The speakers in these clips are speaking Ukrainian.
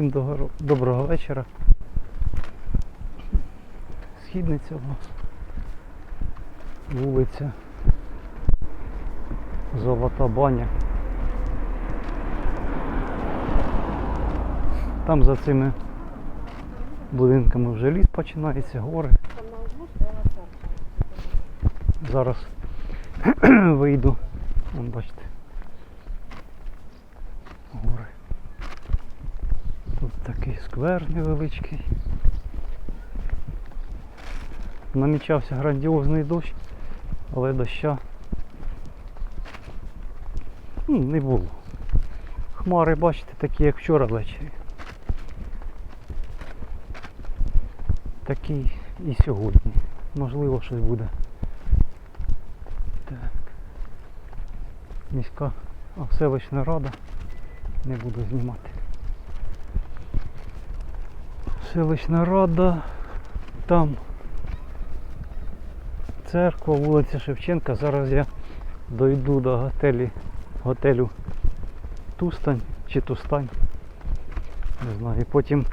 Всім доброго вечора. Східниця у. Вулиця. Золота баня. Там за цими будинками вже ліс починається, гори. Зараз вийду. Вон бачите. Гори. Такий сквер невеличкий. Намічався грандіозний дощ, але доща ну, не було. Хмари, бачите, такі як вчора ввечері. Такі і сьогодні. Можливо, щось буде. Так. Міська а, селищна рада. Не буду знімати. Селищна рада. Там церква, вулиця Шевченка. Зараз я дойду до готелі, готелю Тустань чи Тустань. Не знаю. І потім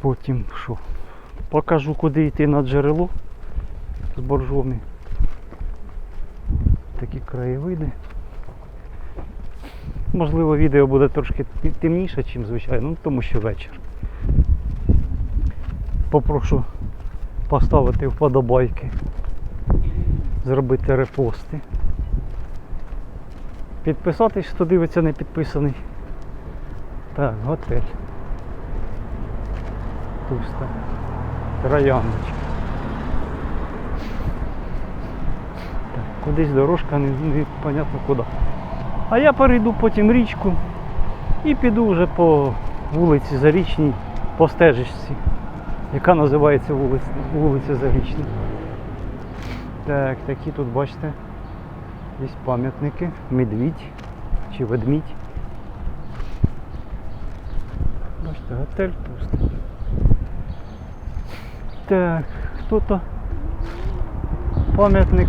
потім що? Покажу куди йти на джерело з боржомі. Такі краєвиди. Можливо, відео буде трошки темніше, ніж звичайно, ну, тому що вечір. Попрошу поставити вподобайки, зробити репости. Підписатись, хто дивиться не підписаний. Так, готель. Пусто. Трояндочка. Так, кудись дорожка, не, не куди. А я перейду потім річку і піду вже по вулиці Зарічній, по стежечці, яка називається вулиця, вулиця Зарічна. Так, такі тут, бачите, є пам'ятники. Медвідь чи ведмідь. Бачите, готель пусто. Так, хто-то пам'ятник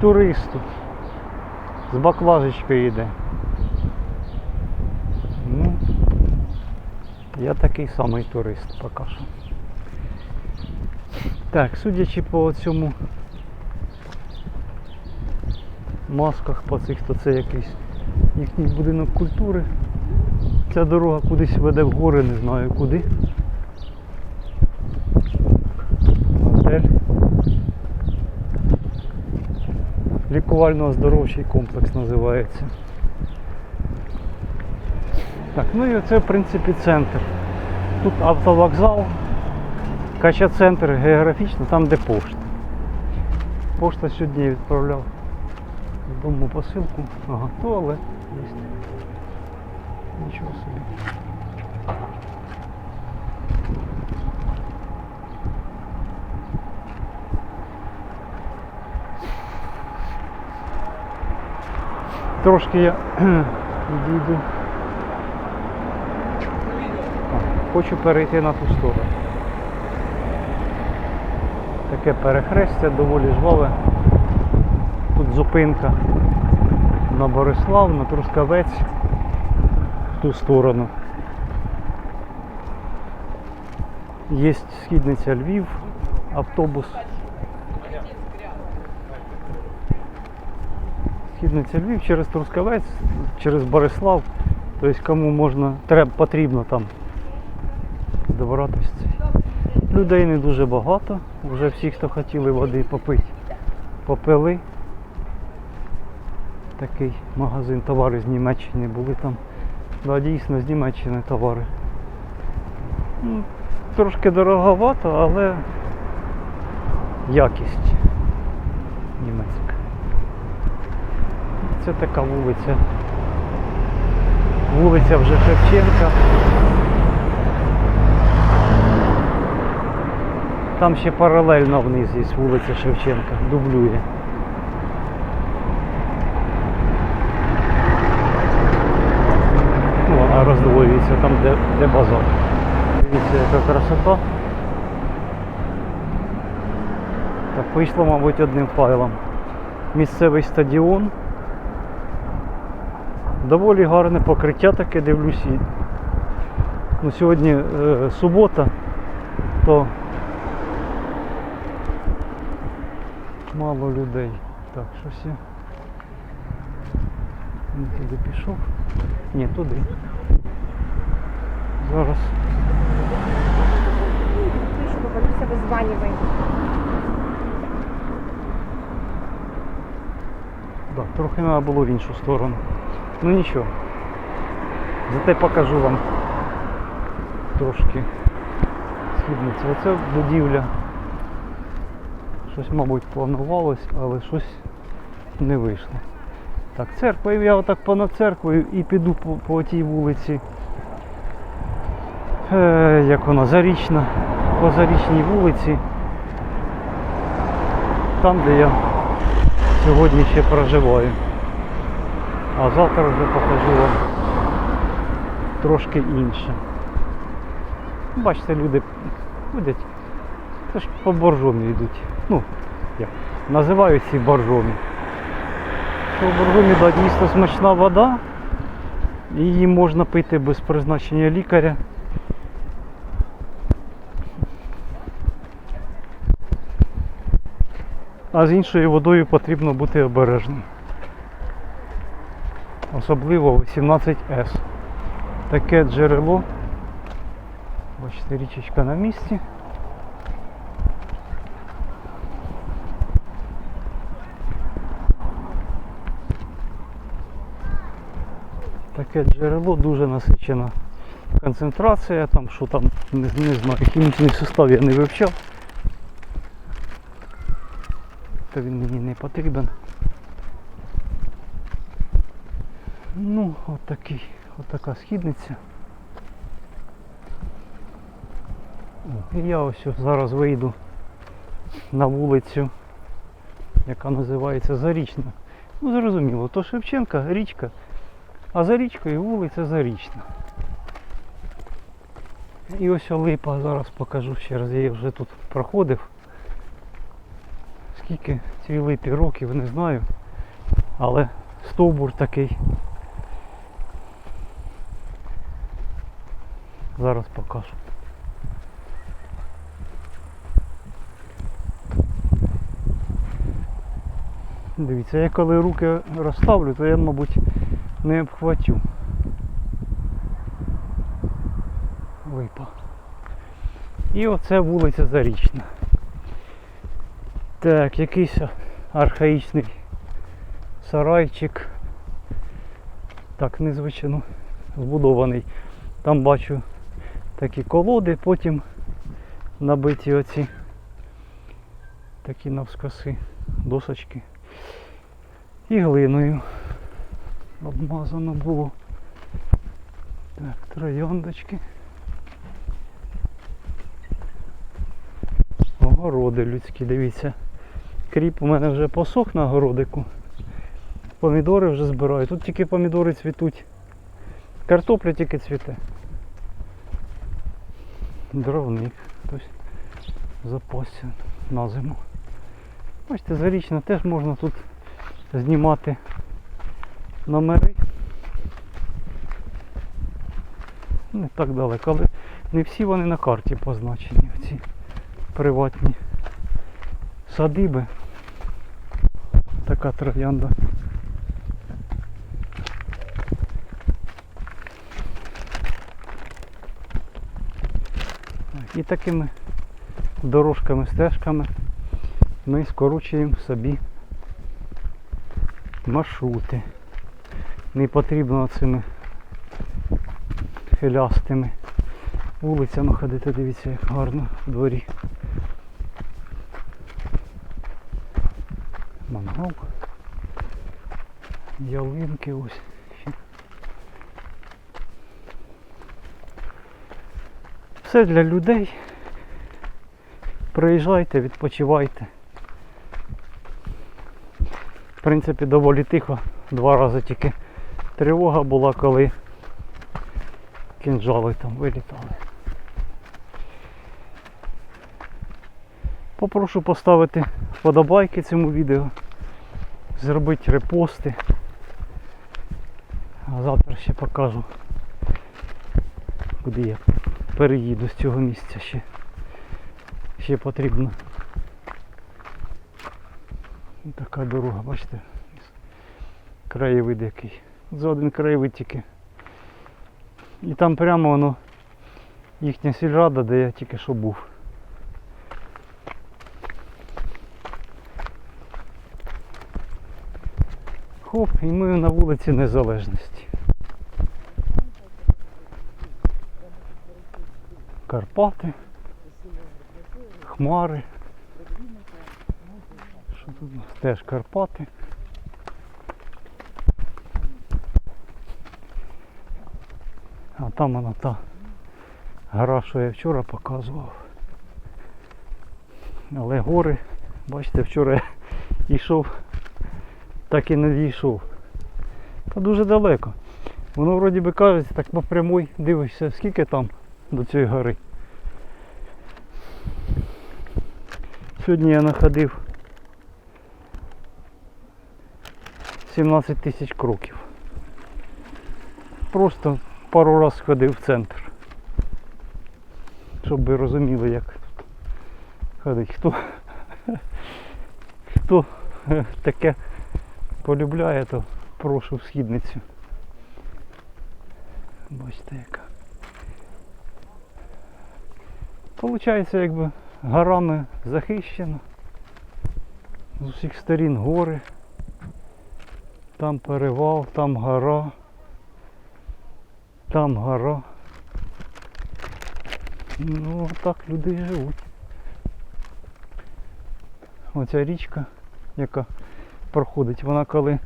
туристу. З баклажечкою йде. Ну, я такий самий турист поки що. Так, судячи по цьому масках, по цих, то це якийсь їхній будинок культури. Ця дорога кудись веде в гори, не знаю куди. Готель. Лікувально-оздоровчий комплекс називається. Так, ну і це в принципі центр. Тут автовокзал, Кача центр географічно, там де пошта. Пошта сьогодні відправляв додому посилку. Ага, туалет є. Нічого собі. Трошки я відійду. Хочу перейти на ту сторону. Таке перехрестя доволі жваве. Тут зупинка на Борислав, на Трускавець, в ту сторону. Є східниця Львів, автобус. Східниця Львів через Трускавець, через Борислав. Тобто кому можна, треба, потрібно там добиратися. Людей не дуже багато. Вже всі, хто хотіли води попити, попили. Такий магазин товари з Німеччини були там. Да, дійсно з Німеччини товари. Ну, трошки дороговато, але якість німецька. Це така вулиця. Вулиця вже Шевченка. Там ще паралельно вниз є вулиця Шевченка, дублює. Ну, вона роздвоюється там, де, де базар. Дивіться, яка красота. Так, вийшло, мабуть, одним файлом. Місцевий стадіон. Доволі гарне покриття таке дивлюсь. Ну, сьогодні е, субота, то мало людей. Так, щось я не туди пішов. Ні, туди. Зараз. Валюся визванювай. Так, трохи треба було в іншу сторону. Ну нічого. Зате покажу вам трошки східниці. Оце будівля. Щось, мабуть, планувалось, але щось не вийшло. Так, церква, я отак понад церквою і піду по, по тій вулиці. Е, як вона, Зарічна, по Зарічній вулиці. Там, де я сьогодні ще проживаю. А завтра вже покажу вам трошки інше. Бачите, люди ходять, це ж по боржомі йдуть. Ну, як, називають ці боржомі. Що боржомі да, дійсно смачна вода, її можна пити без призначення лікаря. А з іншою водою потрібно бути обережним. Особливо 18С. Таке джерело. Бачите, річечка на місці. Таке джерело дуже насичена концентрація, там що там, не, не знаю, хімічний состав я не вивчав. Та він мені не потрібен. Ну, от от така східниця. І я ось зараз вийду на вулицю, яка називається Зарічна. Ну зрозуміло, то Шевченка, річка, а за річкою вулиця Зарічна. І ось липа, зараз покажу ще раз, я вже тут проходив. Скільки цій липі років, не знаю. Але стовбур такий. Зараз покажу. Дивіться, я коли руки розставлю, то я, мабуть, не обхватю. Липа. І оце вулиця Зарічна. Так, якийсь архаїчний сарайчик. Так, незвично збудований. Там бачу такі колоди, потім набиті оці такі навскоси досочки. І глиною обмазано було. Так, трояндочки. Огороди людські, дивіться. Кріп у мене вже посох на городику. Помідори вже збираю. Тут тільки помідори цвітуть. Картопля тільки цвіте. Дровник. Хтось запасся на зиму. Бачите, зарічно теж можна тут знімати номери. Не так далеко, але не всі вони на карті позначені. Ці приватні садиби. Така троянда. Так, І такими дорожками, стежками ми скорочуємо собі маршрути. Не потрібно цими хилястими вулицями ходити, дивіться, як гарно в дворі. Мангал. Ялинки ось. ще. Все для людей. Приїжджайте, відпочивайте. В принципі, доволі тихо. Два рази тільки тривога була, коли кінжали там вилітали. Попрошу поставити вподобайки цьому відео, зробити репости. А завтра ще покажу, куди я переїду з цього місця ще. Ще потрібно. Така дорога, бачите? Краєвид який. За один краєвид тільки. І там прямо воно їхня сільрада, де я тільки що був. Хоп, і ми на вулиці Незалежності. Карпати, Хмари. Що тут у нас? Теж Карпати. А там вона та гора, що я вчора показував. Але гори, бачите, вчора я йшов, так і не дійшов. Та дуже далеко. Воно вроді би кажеться, так по прямой дивишся, скільки там до цієї гори. Сьогодні я находив 17 тисяч кроків. Просто пару раз ходив в центр. Щоб ви розуміли, як тут ходить. Хто, хто таке полюбляє, то прошу в східницю. Бачите яка. Получається, якби горами захищено. З усіх сторін гори. Там перевал, там гора. Там гора. Ну, так люди і живуть. Оця річка, яка проходить, вона коли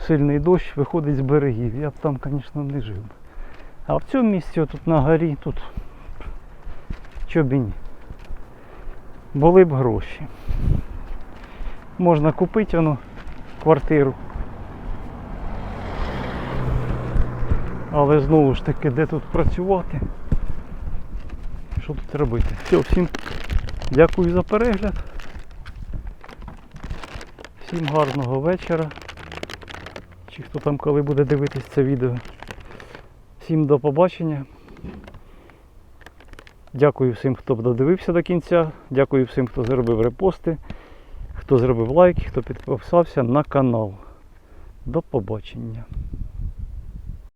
сильний дощ виходить з берегів. Я б там, звісно, не жив. А в цьому місці, тут на горі, тут чо б і ні. Були б гроші. Можна купити воно квартиру. Але знову ж таки, де тут працювати? Що тут робити? Все, всім дякую за перегляд. Всім гарного вечора. Чи хто там коли буде дивитись це відео. Всім до побачення. Дякую всім, хто додивився до кінця. Дякую всім, хто зробив репости, хто зробив лайк, хто підписався на канал. До побачення.